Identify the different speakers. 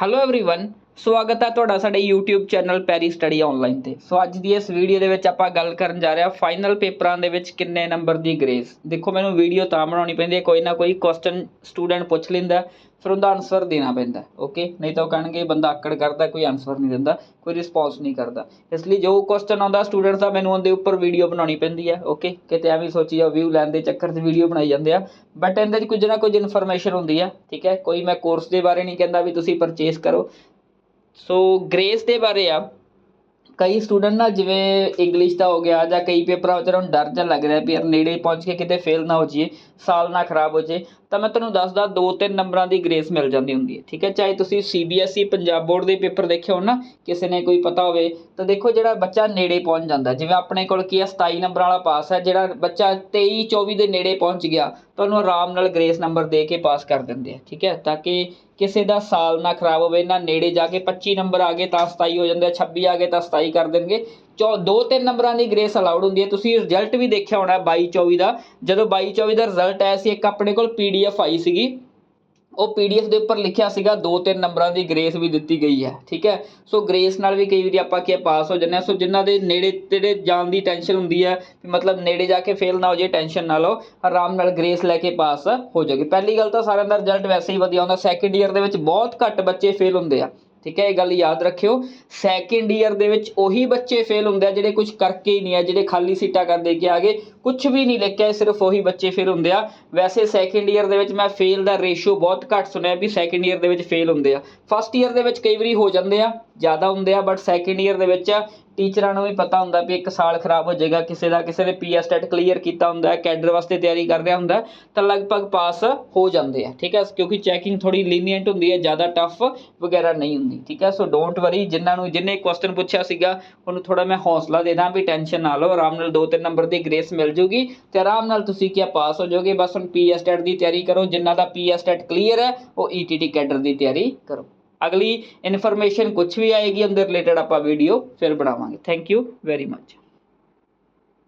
Speaker 1: Hello everyone, ਸਵਾਗਤ ਹੈ ਤੁਹਾਡਾ ਸਾਡੇ YouTube channel Perry study online ਤੇ। ਸੋ ਅੱਜ ਦੀ ਇਸ ਵੀਡੀਓ ਦੇ ਵਿੱਚ ਆਪਾਂ ਗੱਲ ਕਰਨ ਜਾ ਰਹੇ ਹਾਂ ਫਾਈਨਲ ਪੇਪਰਾਂ ਦੇ ਵਿੱਚ ਕਿੰਨੇ ਨੰਬਰ ਦੀ ਗ੍ਰੇਸ ਦੇਖੋ, ਮੈਨੂੰ ਵੀਡੀਓ ਤਾਂ ਬਣਾਉਣੀ ਪੈਂਦੀ ਹੈ, ਕੋਈ ਨਾ ਕੋਈ ਕੁਐਸਚਨ ਸਟੂਡੈਂਟ ਪੁੱਛ ਲੈਂਦਾ ਫਿਰ ਉਹਦਾ ਆਨਸਰ ਦੇਣਾ ਪੈਂਦਾ ਓਕੇ ਨਹੀਂ ਤਾਂ ਉਹ ਕਹਿਣਗੇ, ਬੰਦਾ ਆਕੜ ਕਰਦਾ, ਕੋਈ ਆਨਸਰ ਨਹੀਂ ਦਿੰਦਾ, ਕੋਈ ਰਿਸਪੌਂਸ ਨਹੀਂ ਕਰਦਾ। ਇਸ ਲਈ ਜੋ ਕੁਐਸਚਨ ਆਉਂਦਾ ਸਟੂਡੈਂਟ ਦਾ, ਮੈਨੂੰ ਉਹਦੇ ਉੱਪਰ ਵੀਡੀਓ ਬਣਾਉਣੀ ਪੈਂਦੀ ਹੈ ਓਕੇ ਕਿਤੇ ਐਵੇਂ ਸੋਚੀ ਜਾ ਵਿਊ ਲੈਣ ਦੇ ਚੱਕਰ 'ਚ ਵੀਡੀਓ ਬਣਾਈ ਜਾਂਦੇ ਆ। ਬਟ ਇਹਦੇ 'ਚ ਕੁਝ ਨਾ ਕੁਝ ਇਨਫੋਰਮੇਸ਼ਨ ਹੁੰਦੀ ਆ, ਠੀਕ ਹੈ? ਕੋਈ ਮੈਂ ਕੋਰਸ ਦੇ ਬਾਰੇ ਨਹੀਂ ਕਹਿੰਦਾ ਵੀ ਤੁਸੀਂ ਪਰਚੇਸ ਕਰੋ। ਸੋ ਗ੍ਰੇਸ ਦੇ ਬਾਰੇ ਆ। ਕਈ ਸਟੂਡੈਂਟ ਨਾ ਜਿਵੇਂ ਇੰਗਲਿਸ਼ ਦਾ ਹੋ ਗਿਆ ਜਾਂ ਕਈ ਪੇਪਰਾਂ ਵਿੱਚ ਉਹਨਾਂ ਨੂੰ ਡਰ ਜਿਹਾ ਲੱਗ ਰਿਹਾ ਵੀ ਯਾਰ ਨੇੜੇ ਪਹੁੰਚ ਕੇ ਕਿਤੇ ਫੇਲ ਨਾ ਹੋ ਜਾਈਏ, ਸਾਲ ਨਾ ਖਰਾਬ ਹੋ ਜਾਏ ਤਾਂ ਮੈਂ ਤੁਹਾਨੂੰ ਦੱਸਦਾ ਦੋ ਤਿੰਨ ਨੰਬਰਾਂ ਦੀ ਗ੍ਰੇਸ ਮਿਲ ਜਾਂਦੀ ਹੁੰਦੀ ਹੈ, ਠੀਕ ਹੈ? ਚਾਹੇ ਤੁਸੀਂ ਸੀਬੀਐਸਈ ਪੰਜਾਬ ਬੋਰਡ ਦੇ ਪੇਪਰ ਦੇਖੇ ਹੋ ਨਾ, ਕਿਸੇ ਨੇ ਕੋਈ ਪਤਾ ਹੋਵੇ, ਤਾਂ ਦੇਖੋ ਜਿਹੜਾ ਬੱਚਾ ਨੇੜੇ ਪਹੁੰਚ ਜਾਂਦਾ। ਜਿਵੇਂ ਆਪਣੇ ਕੋਲ ਕੀ ਹੈ 27 ਨੰਬਰਾਂ ਵਾਲਾ ਪਾਸ ਹੈ, ਜਿਹੜਾ ਬੱਚਾ 23 24 ਦੇ ਨੇੜੇ ਪਹੁੰਚ ਗਿਆ, ਤਾਂ ਉਹਨੂੰ ਆਰਾਮ ਨਾਲ ਗ੍ਰੇਸ ਨੰਬਰ ਦੇ ਕੇ ਪਾਸ ਕਰ ਦਿੰਦੇ ਆ, ਠੀਕ ਹੈ? ਤਾਂ ਕਿ ਕਿਸੇ ਦਾ ਸਾਲ ਨਾ ਖਰਾਬ ਹੋਵੇ, ਨਾ ਨੇੜੇ ਜਾ ਕੇ 25 ਨੰਬਰ ਆ ਗਏ ਤਾਂ 27 ਹੋ ਜਾਂਦੇ ਆ 26 ਆ ਗਏ ਤਾਂ 27 ਕਰ ਦੇਣਗੇ। ਦੋ ਤਿੰਨ ਨੰਬਰਾਂ ਦੀ ਗ੍ਰੇਸ ਅਲਾਉਡ ਹੁੰਦੀ ਹੈ। ਤੁਸੀਂ ਰਿਜ਼ਲਟ ਵੀ ਦੇਖਿਆ ਹੋਣਾ 22 24 ਦਾ। ਜਦੋਂ 22 24 ਦਾ ਰਿਜ਼ਲਟ ਆਇਆ ਸੀ, ਇੱਕ ਆਪਣੇ ਕੋਲ ਪੀਡੀਐਫ ਆਈ ਸੀਗੀ। ਉਹ ਪੀਡੀਐਫ ਦੇ ਉੱਪਰ ਲਿਖਿਆ ਸੀਗਾ, ਦੋ ਤਿੰਨ ਨੰਬਰਾਂ ਦੀ ਗ੍ਰੇਸ ਵੀ ਦਿੱਤੀ ਗਈ ਹੈ। ਠੀਕ ਹੈ? ਸੋ ਗ੍ਰੇਸ ਨਾਲ ਵੀ ਕਈ ਵਾਰੀ ਆਪਾਂ ਕੀ ਪਾਸ ਹੋ ਜੰਨੇ ਆ ਸੋ ਜਿਨ੍ਹਾਂ ਦੇ ਨੇੜੇ ਤੇੜੇ ਜਾਣ ਦੀ ਟੈਨਸ਼ਨ ਹੁੰਦੀ ਹੈ ਮਤਲਬ ਨੇੜੇ ਜਾ ਕੇ ਫੇਲ ਨਾ ਹੋ ਜੇ, ਟੈਨਸ਼ਨ ਨਾ ਲਓ, ਆਰਾਮ ਨਾਲ ਗ੍ਰੇਸ ਲੈ ਕੇ ਪਾਸ ਹੋ ਜਾਓਗੇ। ਪਹਿਲੀ ਗੱਲ ਤਾਂ ਸਾਰਿਆਂ ਦਾ ਰਿਜ਼ਲਟ ਵੈਸੇ ਹੀ ਵਧੀਆ ਹੁੰਦਾ। ਸੈਕੰਡ ਈਅਰ ਦੇ ਵਿੱਚ ਬਹੁਤ ਘੱਟ ਬੱਚੇ ਫੇਲ ਹੁੰਦੇ ਆ। ਠੀਕ ਹੈ, ਇਹ ਗੱਲ ਯਾਦ ਰੱਖਿਓ। ਸੈਕੰਡ ਈਅਰ ਦੇ ਵਿੱਚ ਉਹੀ ਬੱਚੇ ਫੇਲ ਹੁੰਦੇ ਆ ਜਿਹੜੇ ਕੁਝ ਕਰਕੇ ਹੀ ਨਹੀਂ ਆ, ਜਿਹੜੇ ਖਾਲੀ ਸੀਟਾਂ ਕਰ ਦੇ ਕੇ ਆ ਗਏ ਕੁਝ ਵੀ ਨਹੀਂ ਲਿਖਿਆ, ਸਿਰਫ ਉਹੀ ਬੱਚੇ ਫੇਲ ਹੁੰਦੇ ਆ। ਵੈਸੇ ਸੈਕੰਡ ਈਅਰ ਦੇ ਵਿੱਚ ਮੈਂ ਫੇਲ ਦਾ ਰੇਸ਼ੋ ਬਹੁਤ ਘੱਟ ਸੁਣਿਆ ਵੀ ਸੈਕੰਡ ਈਅਰ ਦੇ ਵਿੱਚ ਫੇਲ ਹੁੰਦੇ ਆ। ਫਸਟ ਈਅਰ ਦੇ ਵਿੱਚ ਕਈ ਵਾਰੀ ਹੋ ਜਾਂਦੇ ਆ, ਜ਼ਿਆਦਾ ਹੁੰਦੇ ਆ ਬਟ ਸੈਕੰਡ ਈਅਰ ਦੇ ਵਿੱਚ ਟੀਚਰਾਂ ਨੂੰ ਵੀ ਪਤਾ ਹੁੰਦਾ ਵੀ ਇੱਕ ਸਾਲ ਖਰਾਬ ਹੋ ਜਾਏਗਾ, ਕਿਸੇ ਦਾ ਕਿਸੇ ਨੇ ਪੀਐਸ ਟੈਟ ਕਲੀਅਰ ਕੀਤਾ ਹੁੰਦਾ ਹੈ ਕੈਡਰ ਵਾਸਤੇ ਤਿਆਰੀ ਕਰ ਰਿਹਾ ਹੁੰਦਾ, ਤਾਂ ਲਗਭਗ ਪਾਸ ਹੋ ਜਾਂਦੇ ਆ, ਠੀਕ ਹੈ ਕਿਉਂਕਿ ਚੈਕਿੰਗ ਥੋੜੀ ਲੀਨੀਐਂਟ ਹੁੰਦੀ ਹੈ, ਜ਼ਿਆਦਾ ਟਫ ਵਗੈਰਾ ਨਹੀਂ ਹੁੰਦੀ, ਠੀਕ ਹੈ ਸੋ ਡੋਂਟ ਵਰੀ ਜਿਨ੍ਹਾਂ ਨੂੰ, ਜਿੰਨੇ ਕੁਐਸਚਨ ਪੁੱਛਿਆ ਸੀਗਾ, ਉਹਨੂੰ ਥੋੜਾ ਮੈਂ ਹੌਸਲਾ ਦੇਦਾਂ ਵੀ ਟੈਨਸ਼ਨ ਨਾ ਲਓ, ਆਰਾਮ ਨਾਲ 2-3 ਨੰਬਰ ਦੀ ਗ੍ਰੇਸ ਮਿਲ ਜੂਗੀ, ਤੇ ਆਰਾਮ ਨਾਲ ਤੁਸੀਂ ਕੀ ਪਾਸ ਹੋ ਜਾਓਗੇ, ਬਸ ਹੁਣ ਪੀਐਸ ਟੈਟ ਦੀ ਤਿਆਰੀ ਕਰੋ, ਜਿਨ੍ਹਾਂ ਦਾ ਪੀਐਸ ਟੈਟ ਕਲੀਅਰ ਹੈ, ਉਹ ਈਟੀਟੀ ਕੈਡਰ ਦੀ ਤਿਆਰੀ ਕਰੋ। ਅਗਲੀ ਇਨਫੋਰਮੇਸ਼ਨ ਕੁਝ ਵੀ ਆਏਗੀ ਉਹਦੇ ਰਿਲੇਟਡ ਆਪਾਂ ਵੀਡੀਓ ਫਿਰ ਬਣਾਵਾਂਗੇ। Thank you very much